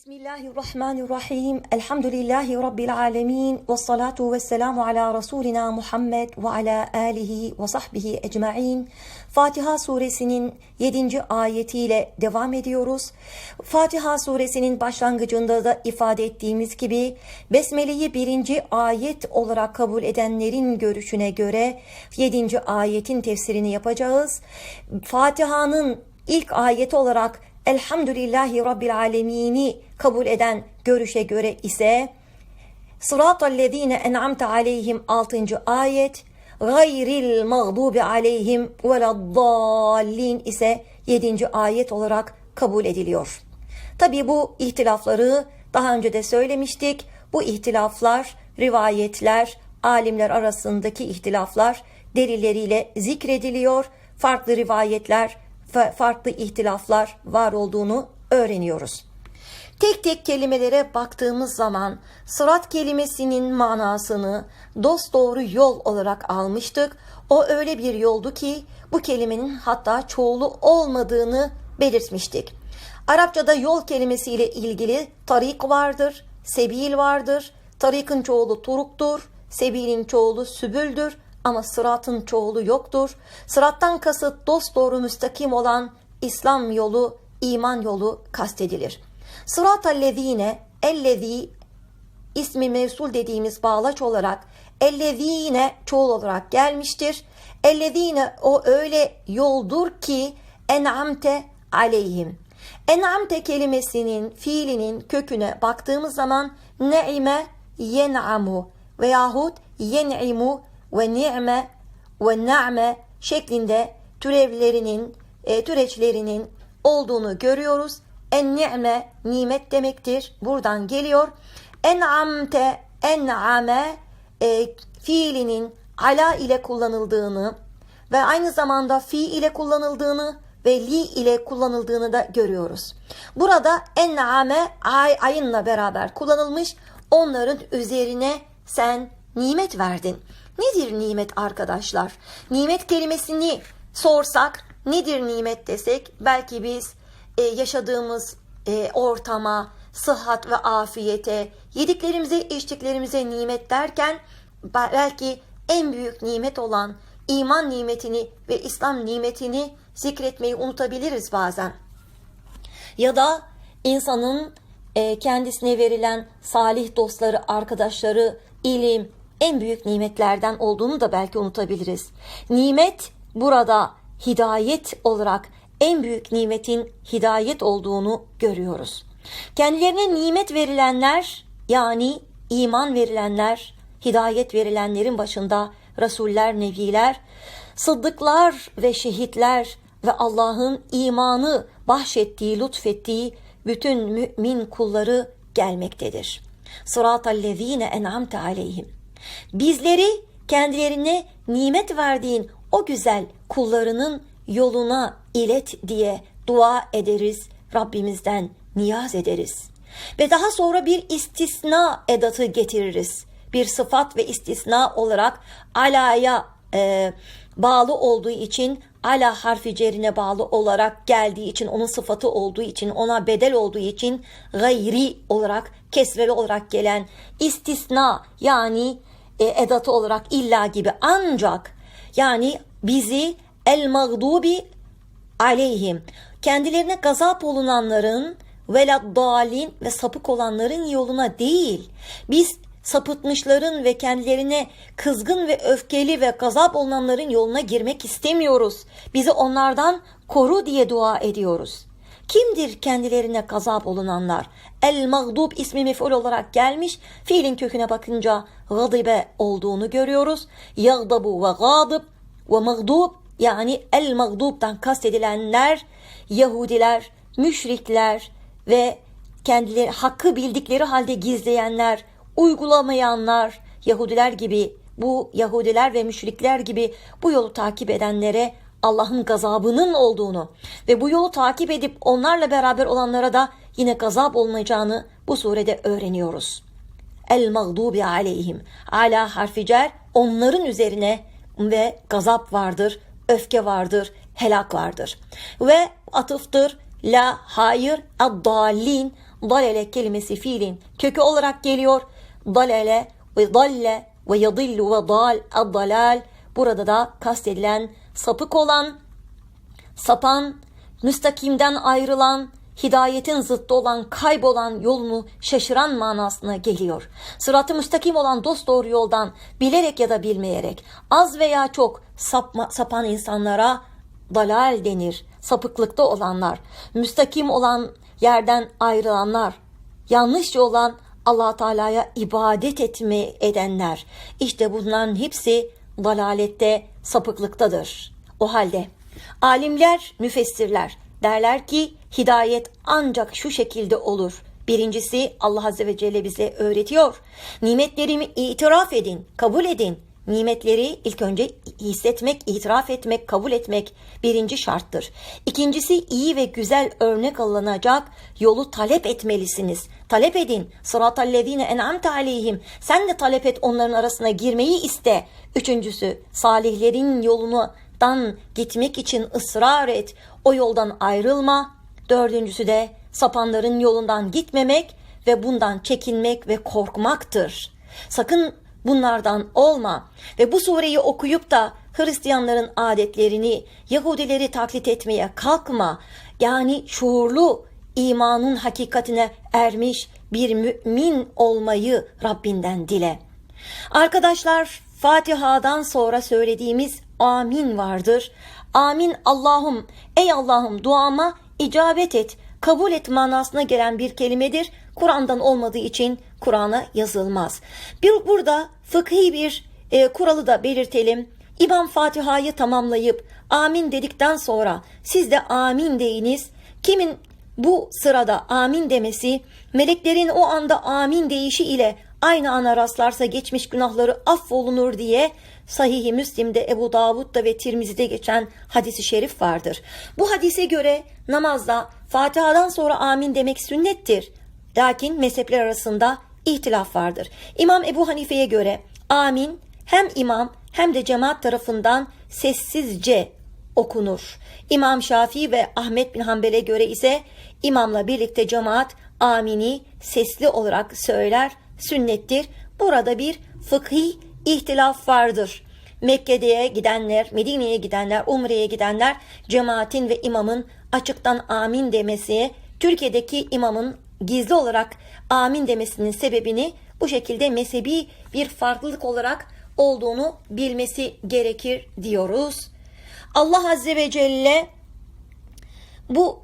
Bismillahirrahmanirrahim. Elhamdülillahi Rabbil alemin. Ve salatu ve selamu ala Resulina Muhammed ve ala alihi ve sahbihi ecma'in. Fatiha suresinin 7. ayetiyle devam ediyoruz. Fatiha suresinin başlangıcında da ifade ettiğimiz gibi Besmele'yi birinci ayet olarak kabul edenlerin görüşüne göre 7. ayetin tefsirini yapacağız. Fatiha'nın ilk ayeti olarak Elhamdülillahi Rabbil Alemini kabul eden görüşe göre ise Sıratallezine en'amte aleyhim 6. ayet gayril mağdubi aleyhim veleddallin ise 7. ayet olarak kabul ediliyor. Tabi bu ihtilafları daha önce de söylemiştik. Bu ihtilaflar, rivayetler, alimler arasındaki ihtilaflar delilleriyle zikrediliyor. Farklı rivayetler, farklı ihtilaflar var olduğunu öğreniyoruz. Tek tek kelimelere baktığımız zaman sırat kelimesinin manasını dost doğru yol olarak almıştık. O öyle bir yoldu ki bu kelimenin hatta çoğulu olmadığını belirtmiştik. Arapçada yol kelimesiyle ilgili tarik vardır, sebil vardır. Tarikın çoğulu turuktur, sebilin çoğulu sübüldür ama sıratın çoğulu yoktur. Sırattan kasıt dost doğru müstakim olan İslam yolu, iman yolu kastedilir. Sıratallezine, ellezi ismi mevsul dediğimiz bağlaç olarak ellezine çoğul olarak gelmiştir. Ellezine o öyle yoldur ki en'amte aleyhim. En'amte kelimesinin fiilinin köküne baktığımız zaman ne'ime yen'amu veyahut yen'imu ve ni'me ve na'me şeklinde türevlerinin, e, türeçlerinin olduğunu görüyoruz. En ni'me nimet demektir. Buradan geliyor. En'amte en'ame e, fiilinin ala ile kullanıldığını ve aynı zamanda fi ile kullanıldığını ve li ile kullanıldığını da görüyoruz. Burada en'ame ay ayınla beraber kullanılmış. Onların üzerine sen nimet verdin. Nedir nimet arkadaşlar? Nimet kelimesini sorsak nedir nimet desek belki biz e, yaşadığımız e, ortama, sıhhat ve afiyete, yediklerimize, içtiklerimize nimet derken belki en büyük nimet olan iman nimetini ve İslam nimetini zikretmeyi unutabiliriz bazen. Ya da insanın e, kendisine verilen salih dostları, arkadaşları, ilim, en büyük nimetlerden olduğunu da belki unutabiliriz. Nimet burada hidayet olarak en büyük nimetin hidayet olduğunu görüyoruz. Kendilerine nimet verilenler yani iman verilenler, hidayet verilenlerin başında rasuller, nebiler, sıddıklar ve şehitler ve Allah'ın imanı bahşettiği, lütfettiği bütün mümin kulları gelmektedir. Sıratallezine en'amte aleyhim. Bizleri kendilerine nimet verdiğin o güzel kullarının yoluna ilet diye dua ederiz. Rabbimizden niyaz ederiz. Ve daha sonra bir istisna edatı getiririz. Bir sıfat ve istisna olarak alaya e, bağlı olduğu için ala harfi cerine bağlı olarak geldiği için onun sıfatı olduğu için ona bedel olduğu için gayri olarak kesreli olarak gelen istisna yani e, edatı olarak illa gibi ancak yani bizi el mağdubi aleyhim kendilerine gazap olunanların veladdalin ve sapık olanların yoluna değil biz sapıtmışların ve kendilerine kızgın ve öfkeli ve gazap olunanların yoluna girmek istemiyoruz. Bizi onlardan koru diye dua ediyoruz. Kimdir kendilerine gazap olunanlar? El mağdub ismi mef'ul olarak gelmiş. Fiilin köküne bakınca gadibe olduğunu görüyoruz. Yagdabu ve gadib ve mağdub yani el mağdubdan kastedilenler Yahudiler, müşrikler ve kendileri hakkı bildikleri halde gizleyenler, uygulamayanlar, Yahudiler gibi bu Yahudiler ve müşrikler gibi bu yolu takip edenlere Allah'ın gazabının olduğunu ve bu yolu takip edip onlarla beraber olanlara da yine gazap olmayacağını bu surede öğreniyoruz. El mağdubi aleyhim. Ala harfi cer onların üzerine ve gazap vardır, öfke vardır, helak vardır. Ve atıftır la hayır addalin dalele kelimesi fiilin kökü olarak geliyor. Dalele ve dalle ve yadillu ve dal ad-dalal burada da kastedilen sapık olan, sapan, müstakimden ayrılan, hidayetin zıttı olan, kaybolan yolunu şaşıran manasına geliyor. Sıratı müstakim olan dost doğru yoldan bilerek ya da bilmeyerek az veya çok sapma, sapan insanlara dalal denir. Sapıklıkta olanlar, müstakim olan yerden ayrılanlar, yanlışça olan allah Teala'ya ibadet etme edenler. İşte bunların hepsi dalalette, sapıklıktadır. O halde alimler, müfessirler derler ki hidayet ancak şu şekilde olur. Birincisi Allah Azze ve Celle bize öğretiyor. Nimetlerimi itiraf edin, kabul edin. Nimetleri ilk önce hissetmek, itiraf etmek, kabul etmek birinci şarttır. İkincisi iyi ve güzel örnek alınacak yolu talep etmelisiniz. Talep edin. Sıratallezine en'amte aleyhim. Sen de talep et onların arasına girmeyi iste. Üçüncüsü salihlerin yolundan gitmek için ısrar et. O yoldan ayrılma. Dördüncüsü de sapanların yolundan gitmemek ve bundan çekinmek ve korkmaktır. Sakın bunlardan olma ve bu sureyi okuyup da Hristiyanların adetlerini, Yahudileri taklit etmeye kalkma. Yani şuurlu imanın hakikatine ermiş bir mümin olmayı Rabbinden dile. Arkadaşlar Fatiha'dan sonra söylediğimiz amin vardır. Amin Allah'ım, ey Allah'ım duama icabet et, kabul et manasına gelen bir kelimedir. Kur'an'dan olmadığı için Kur'an'a yazılmaz. Bir burada fıkhi bir e, kuralı da belirtelim. İmam Fatiha'yı tamamlayıp amin dedikten sonra siz de amin deyiniz. Kimin bu sırada amin demesi meleklerin o anda amin deyişi ile aynı ana rastlarsa geçmiş günahları affolunur diye Sahih-i Müslim'de Ebu Davud'da ve Tirmizi'de geçen hadisi şerif vardır. Bu hadise göre namazda Fatiha'dan sonra amin demek sünnettir. Lakin mezhepler arasında ihtilaf vardır. İmam Ebu Hanife'ye göre amin hem imam hem de cemaat tarafından sessizce okunur. İmam Şafii ve Ahmet bin Hanbel'e göre ise imamla birlikte cemaat amini sesli olarak söyler, sünnettir. Burada bir fıkhi ihtilaf vardır. Mekke'ye gidenler, Medine'ye gidenler, Umre'ye gidenler cemaatin ve imamın açıktan amin demesi, Türkiye'deki imamın gizli olarak amin demesinin sebebini bu şekilde mezhebi bir farklılık olarak olduğunu bilmesi gerekir diyoruz. Allah Azze ve Celle bu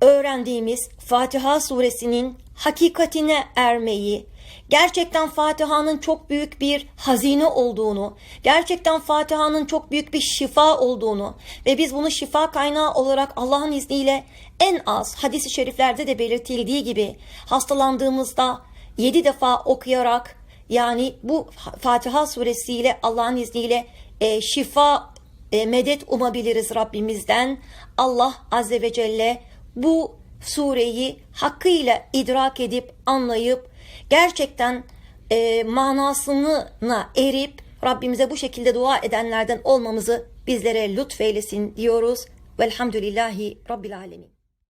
öğrendiğimiz Fatiha suresinin hakikatine ermeyi, gerçekten Fatiha'nın çok büyük bir hazine olduğunu, gerçekten Fatiha'nın çok büyük bir şifa olduğunu ve biz bunu şifa kaynağı olarak Allah'ın izniyle en az hadisi şeriflerde de belirtildiği gibi hastalandığımızda yedi defa okuyarak yani bu Fatiha suresiyle Allah'ın izniyle e, şifa e, medet umabiliriz Rabbimizden. Allah Azze ve Celle bu sureyi hakkıyla idrak edip anlayıp gerçekten e, manasına erip Rabbimize bu şekilde dua edenlerden olmamızı bizlere lütfeylesin diyoruz. Velhamdülillahi Rabbil Alemin.